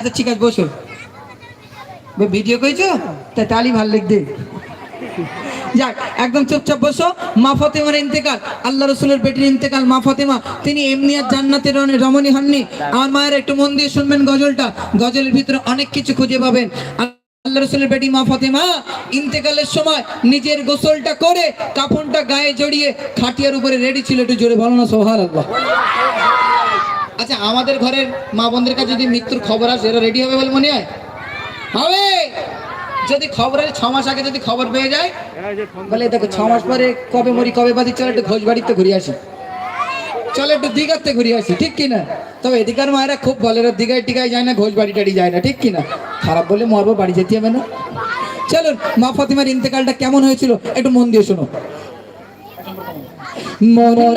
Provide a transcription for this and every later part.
আচ্ছা ঠিক আছে, বসো। ভিডিও করেছ? তা তালি ভালো লিখ যাক, একদম চুপচাপ বসো। মা ফতেমার ইন্তেকাল, আল্লাহ রসুলের বেটির ইন্তেকাল, মা ফতেমা। তিনি এমনি আর জান্নাতের রমণী হননি। আমার মায়ের একটু মন দিয়ে শুনবেন গজলটা। গজলের ভিতরে অনেক কিছু খুঁজে পাবেন। আল্লাহ রসুলের বেটি মা ফতেমা ইন্তেকালের সময় নিজের গোসলটা করে কাফনটা গায়ে জড়িয়ে খাটিয়ার উপরে রেডি ছিল। একটু জোরে বলো না সোহার আল্লাহ আচ্ছা আমাদের ঘরের মা বোনদের কাছে যদি মৃত্যুর খবর আসে এরা রেডি হবে বলে মনে হয়? হবে! যদি খবরের ছ মাস আগে যদি খবর পেয়ে যায় বলে দেখো ছ মাস পরে কবে মরি কবে বাদি চলো একটু ঘোষ বাড়িতে ঘুরে আসি। চলো একটু দীঘাতে ঘুরে আসি ঠিক কিনা? তবে এদিকার মায়েরা খুব বলে দীঘায় টিকায় যায় না ঘোষ বাড়ি টাড়ি যায় না ঠিক কিনা? খারাপ বলে মরবো বাড়ি যেতে হবে না। চলুন মা ফাতিমার ইন্তেকালটা কেমন হয়েছিল একটু মন দিয়ে শোনো। মরণ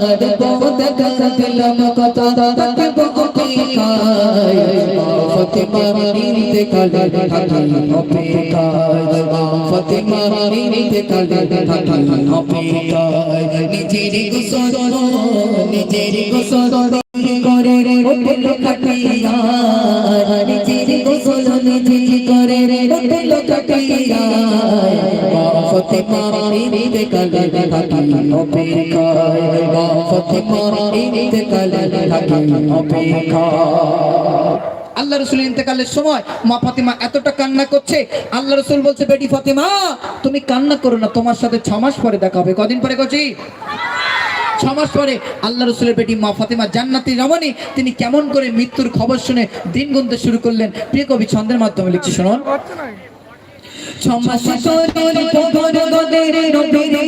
অপেক্ষায়। দেবো তাকারা, দিলাম কথা, থাকব অপেক্ষায়। মা ফাতিমা ফাতিমা ইন্তেকালে থাকি অপেক্ষায়। নিজের নিজের করে কাটিয়া নিজের গোসল নিজে করে রে আল্লাহ রসুল ইন্তেকালের সময় মা ফাতিমা এতটা কান্না করছে। আল্লাহ রসুল বলছে, বেটি ফাতিমা, তুমি কান্না করো না, তোমার সাথে ছ মাস পরে দেখা হবে। কদিন পরে করছি ছ মাস পরে আল্লাহ রসুলের বেটি মা ফাতিমা জান্নাতি রমণী, তিনি কেমন করে মৃত্যুর খবর শুনে দিন গুনতে শুরু করলেন। প্রিয় কবি, ছন্দের মাধ্যমে লিখছি, শুনুন। ছ মাস পরে খবর গদের নবীর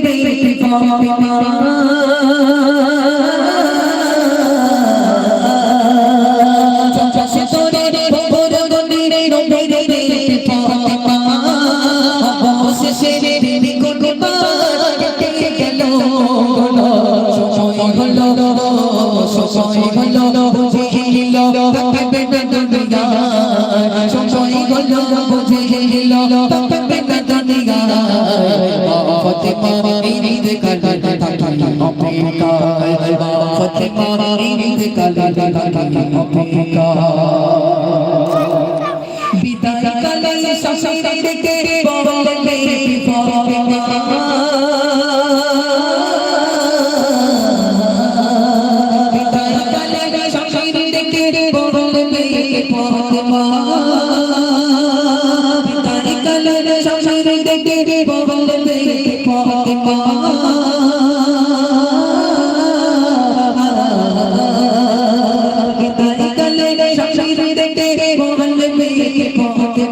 বেটি বিদায় কালে শাসনে রেখে বলবে বিদায় কালে রেখে বলবে বিদায় কালে শাসনে রেখে বলবে বিদায়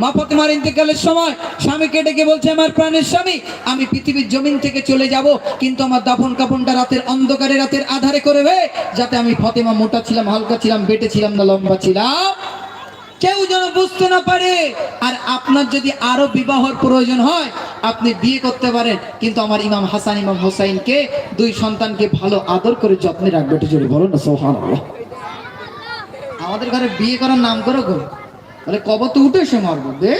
মা ফাতেমার ইন্তেকালের সময় স্বামীকে ডেকে বলছে, আমার প্রাণের স্বামী, আমি পৃথিবীর জমিন থেকে চলে যাব, কিন্তু আমার দাফন কাপনটা রাতের অন্ধকারে রাতের আধারে করবে যাতে আমি ফতেমা মোটা ছিলাম, হালকা ছিলাম, বেটে ছিলাম না, লম্বা ছিলাম। কেউ যেন বুঝতে না পারে। আর আপনার যদি আরও বিবাহর প্রয়োজন হয়, আপনি বিয়ে করতে পারেন, কিন্তু আমার ইমাম হাসান, ইমাম হোসাইনকে দুই সন্তানকে ভালো আদর করে যত্নে রাখবে, একটু না সোহান আমাদের ঘরে বিয়ে করার নাম করো গো। বলে কবর তো উঠে এসে মারবো বে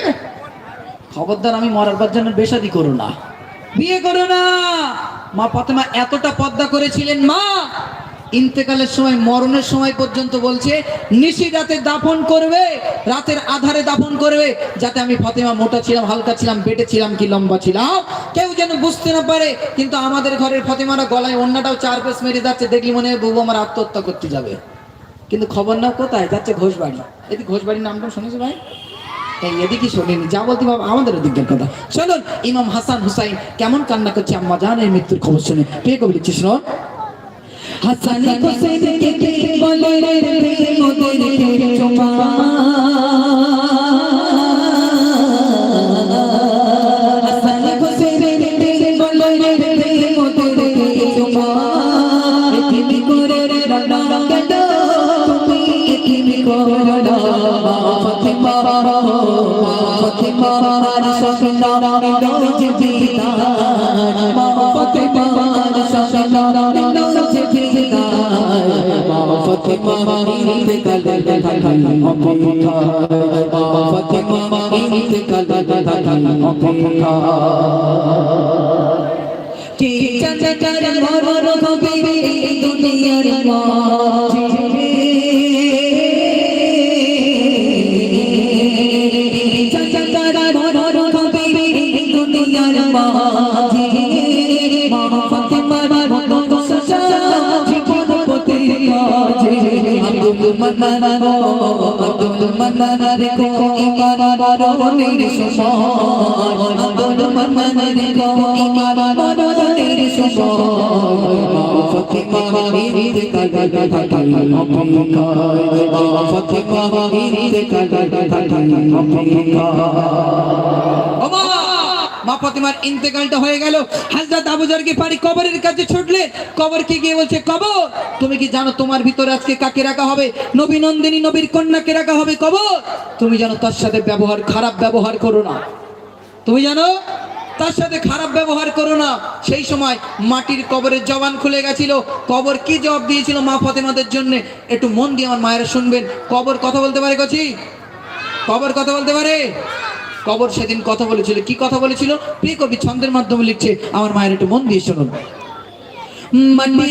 খবরদার, আমি মরার যেন বেশাদি করো না। বিয়ে করো না। মা ফাতেমা এতটা পদ্মা করেছিলেন, মা। ইন্তেকালের সময়, মরণের সময় পর্যন্ত বলছে, নিশি রাতে দাফন করবে, রাতের আধারে দাফন করবে, যাতে আমি ফাতেমা মোটা ছিলাম, হালকা ছিলাম, বেটে ছিলাম কি লম্বা ছিলাম। কেউ যেন বুঝতে না পারে, কিন্তু আমাদের ঘরের ফাতেমারা গলায় অন্যটাও চার পেস মেরে যাচ্ছে, দেখলি মনে হয় বউ আমার আত্মহত্যা করতে যাবে। কিন্তু খবর না কোথায় যাচ্ছে ঘোষবাড়ি এটি ঘোষবাড়ি নামটা শুনেছো ভাই এদিকে শোনেনি যা বলতে বাবা আমাদের দিকের কথা চলুন ইমাম হাসান হুসাইন কেমন কান্না করছে আম্মা জানের মৃত্যুর খবর শুনে প্রিয় কবি লিখছে শোনো হাসান হুসাইন কে কে বলে রে মোদের কে চুমা কে চাচার মরণ এই দুনিয়ার মাঝে মান্নান আব্দুল মান্নান রে কো ইমান মরণের সময় আব্দুল মান্নান রে ইমান মা ফাতেমার ইন্তেকালটা হয়ে গেল। হযরত আবু জার গিফারি কবরের কাছে ছুটলে, কবর কবরকে গিয়ে বলছে, কবর, তুমি কি জানো তোমার ভিতরে আজকে কাকে রাখা হবে? নবী নন্দিনী, নবীর কন্যাকে রাখা হবে কবর? তুমি জানো তার সাথে ব্যবহার, খারাপ ব্যবহার করো না। তুমি জানো তার সাথে খারাপ ব্যবহার করো না। সেই সময় মাটির কবরের জবান খুলে গেছিল। কবর কি জবাব দিয়েছিল মা ফাতেমাদের জন্য? একটু মন দিয়ে আমার মায়েরা শুনবেন। কবর কথা বলতে পারে কচি? কবর কথা বলতে পারে? কবর সেদিন কথা বলেছিল। কি কথা বলেছিল? প্রিয় কবি ছন্দের মাধ্যমে লিখছে, আমার মায়ের একটু মন দিয়ে শুনুন। মাটির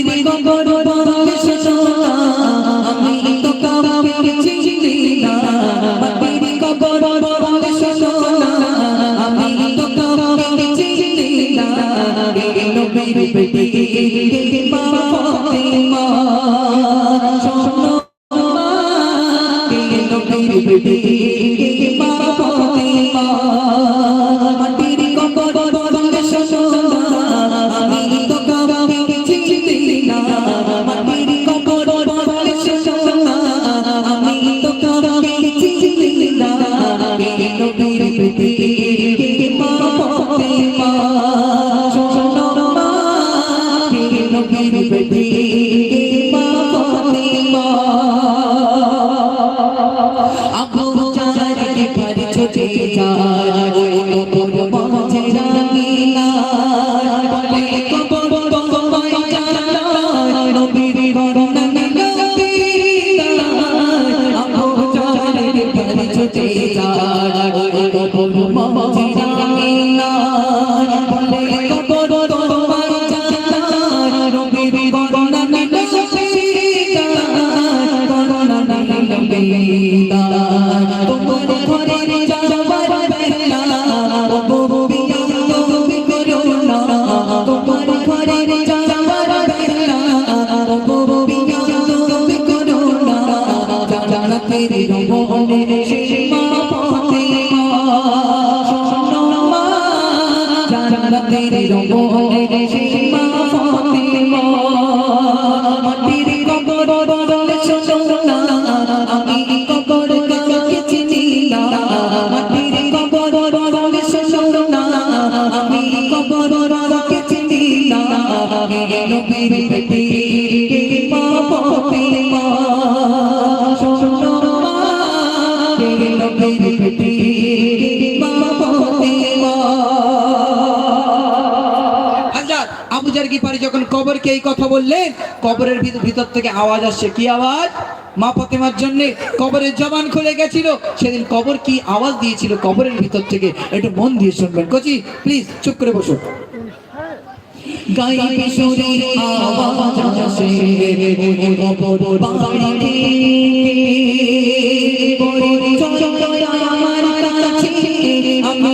ছুটে যখন এই কথা বললেন, কবরের ভিতর থেকে আওয়াজ আসছে। কি আওয়াজ? মা ফাতেমার জন্য কবরের জবান খুলে গেছিল। সেদিন কবর কি আওয়াজ দিয়েছিল কবরের ভিতর থেকে? একটু মন দিয়ে শুনবেন। কচি প্লিজ চুপ করে বসো গাইবে সুরে আওয়াজ আসে। কবর বাড়িতে আমার কাছে। আমি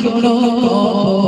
ফাতেমার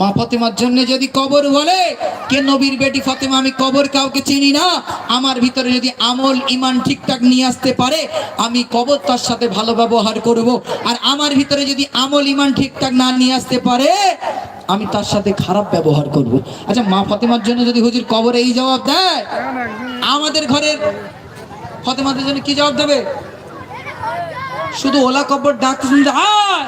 মা ফাতেমার জন্য যদি কবর বলে কে নবীর বেটি ফাতেমা, আমি কবর কাউকে চিনি না। আমার ভিতরে যদি আমল ইমান ঠিকঠাক নিয়ে আসতে পারে, আমি কবর তার সাথে ভালো ব্যবহার করব। আর আমার ভিতরে যদি আমল ইমান ঠিকঠাক না নিয়ে আসতে পারে, আমি তার সাথে খারাপ ব্যবহার করব। আচ্ছা মা ফাতেমার জন্য যদি হুজুর কবরে এই জবাব দেয়, আমাদের ঘরের ফাতেমাদের জন্য কি জবাব দেবে? শুধু ওলা কবর আয়!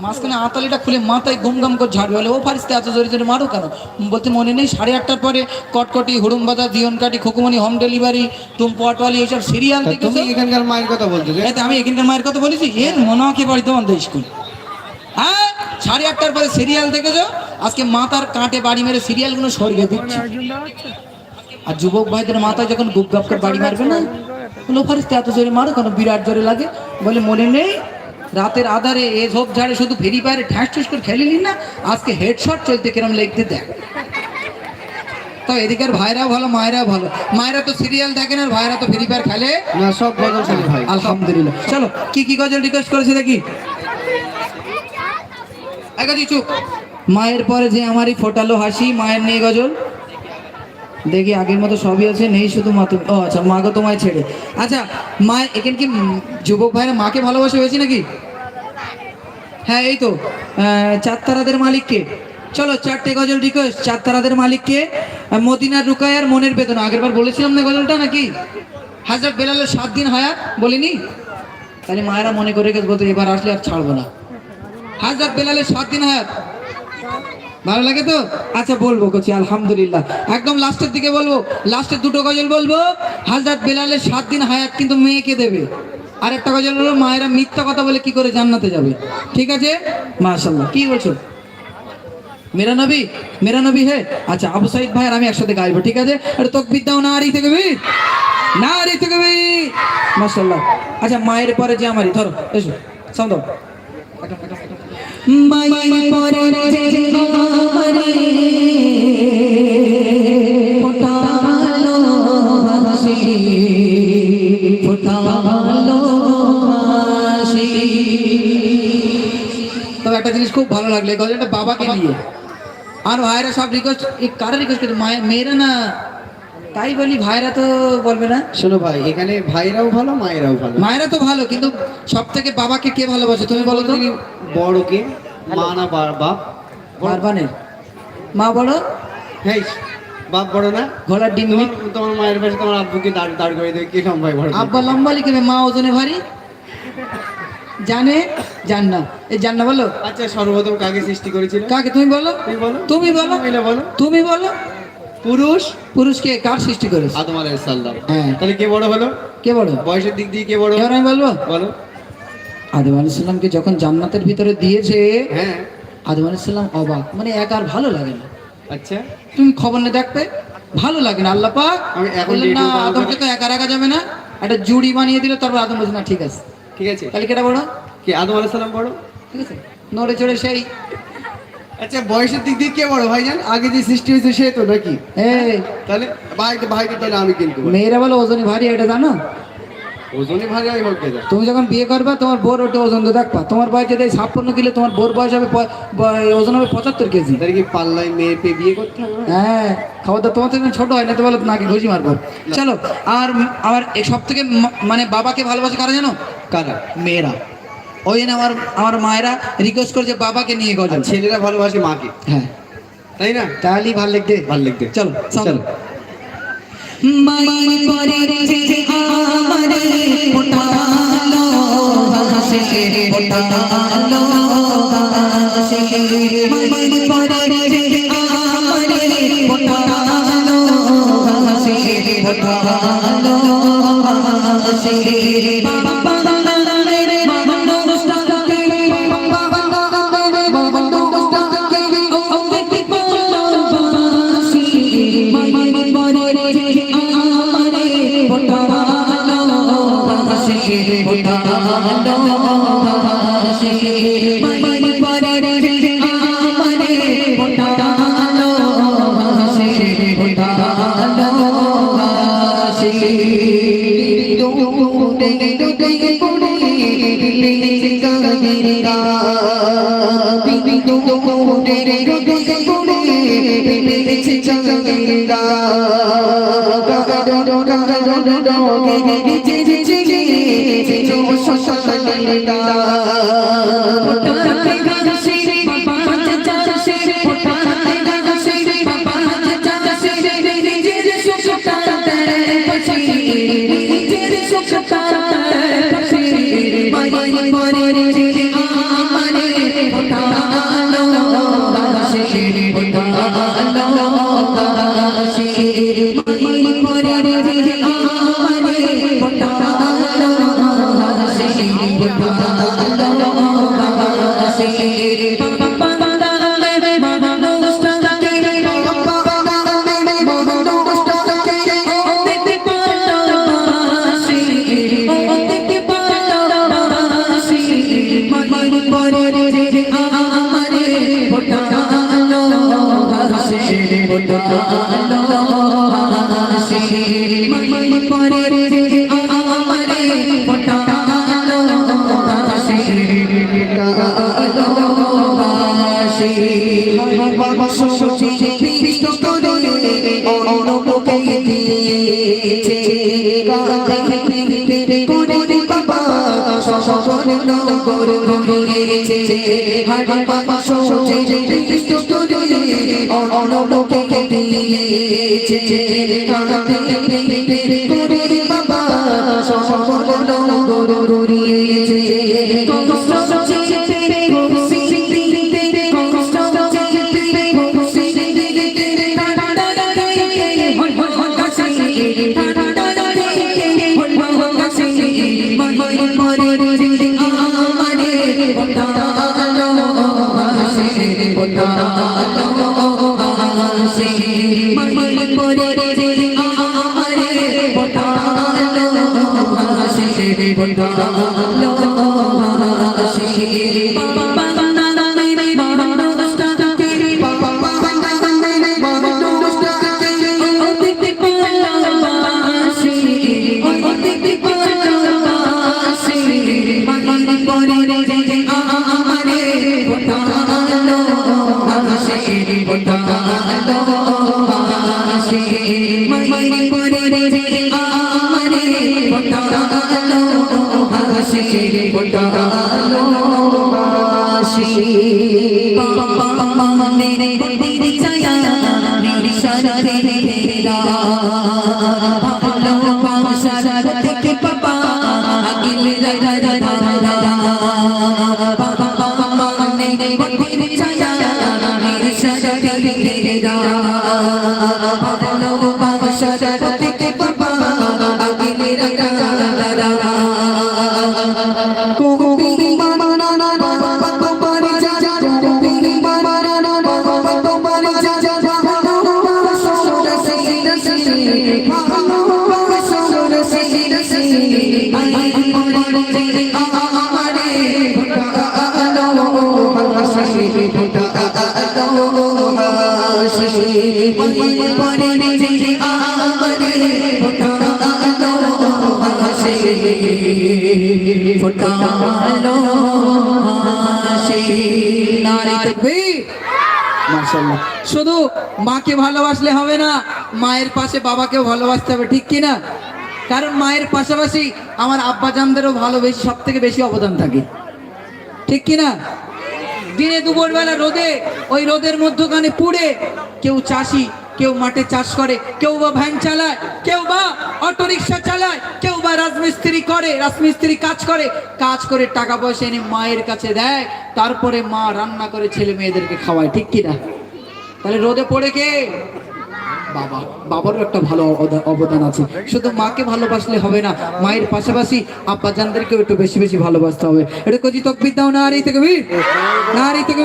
মাঝখানে আতালিটা খুলে মাথায় গুমগাম করে ঝাড়বে বলে ও ফারিস্তে এত জোরে জোরে মারো কেন? বলতে মনে নেই সাড়ে আটটার পরে কটকটি হুড়ুম বাজার জিয়ন কাটি খুকুমনি হোম ডেলিভারি তুম পটওয়ালি এইসব সিরিয়াল তুমি এখানকার মায়ের কথা বলছো আমি এখানকার মায়ের কথা বলেছি? এর মনে হয় কি বাড়ি তোমাদের স্কুল। হ্যাঁ? সাড়ে আটটার পরে সিরিয়াল দেখেছ? আজকে মাথার কাঁটে বাড়ি মেরে সিরিয়ালগুলো সরিয়ে দিচ্ছে। আর যুবক ভাইদের মাথায় যখন গুপ গাপ করে বাড়ি মারবে না? লো ফারিস্তে এত জোরে মারো কেন? বিরাট জোরে লাগে। বলে মনে নেই রাতের আধারে এ ঝোপ ঝাড়ে শুধু ফেরি পায়ে ঠ্যাস ঠুস করে খেলিনি না? আজকে হেডশট চলতে কিরম লেগতে দেখ। তো এদিকের ভাইরাও ভালো মায়েরাও ভালো। মায়েরা তো সিরিয়াল দেখেন আর ভাইরা তো ফ্রি ফায়ার খেলে। না সব গজল শুনি ভাই। আলহামদুলিল্লাহ। চলো কি কি গজল রিকোয়েস্ট করেছে দেখি? একাজি চুপ। মায়ের পরে যে আমারই ফোটালো হাসি মায়ের নিয়ে গজল। দেখি আগের মতো সবই আছে, নেই শুধু মা ও আচ্ছা মা গো তোমায় ছেড়ে। আচ্ছা মা, এখানে কি যুবক ভাইয়ের মাকে ভালোবাসে হয়েছে নাকি? হ্যাঁ এই তো। চার তারাদের মালিককে। চলো, চারটে গজল রিকোয়েস্ট চার তারাদের মালিককে মদিনার রুকায়ার মনের বেদনা। আগের বার বলেছিলাম না গজলটা নাকি? হাজার বেলালের সাত দিন হায়াত, বলিনি? তাহলে মায়েরা মনে করে গেছে, বলতো এবার আসলে আর ছাড়বো না। হাজার বেলালের সাত দিন হায়াত। ভালো লাগে তো? আচ্ছা বলব কচি, আলহামদুলিল্লাহ। একদম লাস্টের দিকে বলব লাস্টের দুটো গজল বলব। হাজরাত বেলালের সাত দিন হায়াত কিন্তু মেয়েকে দেবে। আর একটা গজল হলো, মায়েরা মিথ্যা কথা বলে কি করে জান্নাতে যাবে? ঠিক আছে? মাশাল্লাহ কি বলছো? মেরা নবী? মেরা নবী হে? আচ্ছা আবু সাইদ ভাই আর আমি একসাথে গাইবো, ঠিক আছে? আরে তকবির দাও না আরি থেকে বীর না আরি থেকে মাশাল্লাহ আচ্ছা মায়ের পরে যে আমারই, ধরো, এসো, সাউন্ড তবে একটা জিনিস খুব ভালো লাগল এই গজলটা বাবাকে নিয়ে আর ভাইরা সব রিকোয়েস্ট এই কারা রিকোয়েস্ট করছে মায়ের মেয়েরা না তাই বলি ভাইরা তো বলবে না। শোনো ভাই এখানে ভাইরাও ভালো মায়েরাও ভালো। মায়েরা তো ভালো কিন্তু সব থেকে বাবাকে কে ভালোবাসে তুমি বলো তো? বড়কে মা না বাপ? বারবানের। মা বড়? হ্যাঁ বাপ বড় না? ঘোড়ার ডিম তোমার তোমার মায়ের পাশে তোমার আব্বুকে দাঁড় দাঁড় করে দেবে কে ভাই বড়? আব্বা লম্বা লিখবে মা ওজনে ভারী। জানে? জান না এই জান না বলো। আচ্ছা সর্বপ্রথম কাকে সৃষ্টি করেছিল? কাকে তুমি বলো? তুমি বলো। তুমি বলো। বলো। তুমি বলো। পুরুষ পুরুষকে কার সৃষ্টি করেছে? আদম আলাইহিস সালাম। হ্যাঁ। তাহলে কে বড় হলো? কে বড়? বয়সের দিক দিয়ে কে বড়? এবার আমি বলব? বলো। আদম আলাইসাল্লামকে যখন জান্নাতের ভিতরে দিয়েছে হ্যাঁ। আদম আলাইসাল্লাম অবাক। মানে এক আর ভালো লাগে না। আচ্ছা। তুমি খবর না দেখবে ভালো লাগে না। আল্লাহ পাক আমি এখন না আদমকে তো একা রাখা যাবে না। একটা জুড়ি বানিয়ে দিল তারপর আদম বলছে না ঠিক আছে। ঠিক আছে। তাহলে কেটা বড়? কে আদম আলাইহিস সালাম বড়? ঠিক আছে। নড়ে চড়ে সেই আচ্ছা বয়সের দিক দিয়ে কে বড় ভাইজান? আগে যে সৃষ্টি হয়েছে সে তো নাকি? এই তাহলে ভাই ভাইকে তাহলে আমি কিন্তু। মেয়েরা বলে ওজনে ভারী এটা জানো? ওজনে ভারী আমি তুমি যখন বিয়ে করবা তোমার বোর ওটা ওজন তো দেখবা। তোমার বয়স যদি ছাপ্পান্ন কিলো তোমার বোর বয়স হবে ওজন হবে পঁচাত্তর কেজি। তাহলে কি পাল্লায় মেয়ে পেয়ে বিয়ে করতে হবে? হ্যাঁ খাবার দাবার তোমার থেকে ছোট হয় না তো বলো নাকি ঘুষি মারবো। চলো আর আমার সব থেকে মানে বাবাকে ভালোবাসে কারা জানো? কারা? মেয়েরা। ওই জন্য আমার আমার মায়েরা রিকোয়েস্ট করছে বাবাকে নিয়ে গজল। ছেলেরা ভালোবাসে মাকে। হ্যাঁ। তাই না? তাহলেই ভালো লাগবে। ভালো লাগবে। চলো চলো। মাই পরে যে আমারে ফোটালো হাসে ফোটালো হাসে মাই পরে যে আমারে ফোটালো হাসে ফোটালো হাসে বাবা সিকাগিরা গাগা ডো গাগা গরু রয়েছে হাড় পাশো কৃষ্ণ অনলোকে দিয়েছে। বাবা সর্বনো গরু আমারে तेरा শুধু মাকে ভালোবাসলে হবে না, মায়ের পাশে বাবাকেও ভালোবাসতে হবে, ঠিক কিনা? কারণ মায়ের পাশাপাশি আমার আব্বাজানদেরও ভালোবেসে সব থেকে বেশি অবদান থাকে। ঠিক কিনা? দিনে দুপুরবেলা রোদে, ওই রোদের মধ্যখানে পুড়ে কেউ চাষি, কেউ মাঠে চাষ করে, কেউ বা ভ্যান চালায়, কেউ বা অটো রিক্সা চালায়, কেউ বা রাজমিস্ত্রি করে, রাজমিস্ত্রি কাজ করে কাজ করে টাকা পয়সা এনে মায়ের কাছে দেয়, তারপরে মা রান্না করে ছেলে মেয়েদেরকে খাওয়ায়, ঠিক কিনা? তাহলে রোদে পড়ে কে? বাবা, বাবারও একটা ভালো অবদান আছে। শুধু মাকে ভালোবাসলে হবে না, মায়ের পাশাপাশি আব্বা জানদেরকেও একটু বেশি বেশি ভালোবাসতে হবে। এটা কজি তকবির, দাও না আর এই থেকে না আর এই থেকে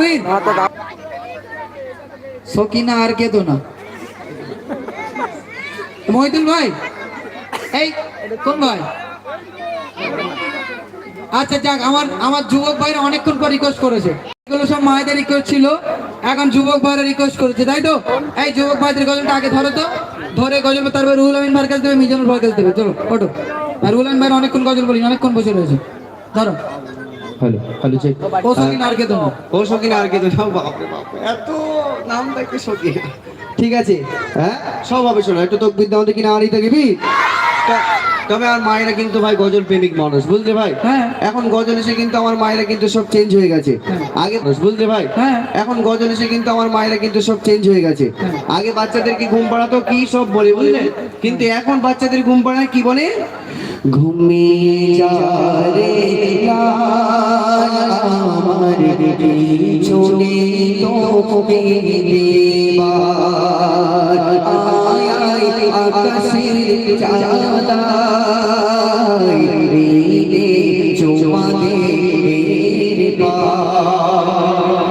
সকিনা আর কে তো না। মহিদুল ভাই, এই, কোন ভাই? আচ্ছা যাক, আমার আমার যুবক ভাইরা অনেকক্ষণ পর রিকোয়েস্ট করেছে। এগুলো সব মায়েদের রিকোয়েস্ট ছিল। এখন যুবক ভাইরা রিকোয়েস্ট করেছে তাই তো? এই যুবক ভাইদের গজলটা আগে ধরো তো। ধরে গজল তারপর রুহুল আমিন ভাইয়ের কাছে দেবে মিজানুর ভাইয়ের কাছে দেবে। চলো ওটো আর রুহুল আমিন ভাই অনেকক্ষণ গজল বলি অনেকক্ষণ বসে রয়েছে। ধরো। হ্যালো হ্যালো চেক ও সকিন আর কে তোমার ও সকিন আর কি তো সব বাপরে বাপ এত নাম সকিন ঠিক আছে হ্যাঁ সব হবে শোনো একটু তো বিদ্যা আমাদের কিনা আরই থাকবি তবে আর মায়েরা কিন্তু ভাই গজল প্রেমিক মানুষ বুঝলে ভাই? হ্যাঁ। এখন গজল এসে কিন্তু আমার মায়েরা কিন্তু সব চেঞ্জ হয়ে গেছে। আগে বুঝলে ভাই? হ্যাঁ। এখন গজল এসে কিন্তু আমার মায়েরা কিন্তু সব চেঞ্জ হয়ে গেছে। আগে বাচ্চাদেরকে ঘুম পাড়াতো কি সব বলে বুঝলে? কিন্তু এখন বাচ্চাদের ঘুম পাড়ায় কি বলে? ঘুমিয়ে যা রে আমার পিছনে দেবার।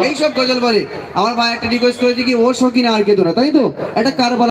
এইসব গজল বলে। আমার ভাই একটা রিকোয়েস্ট করেছে কি, ও শখিনা আর কে তোরা তাই তো? একটা কারবার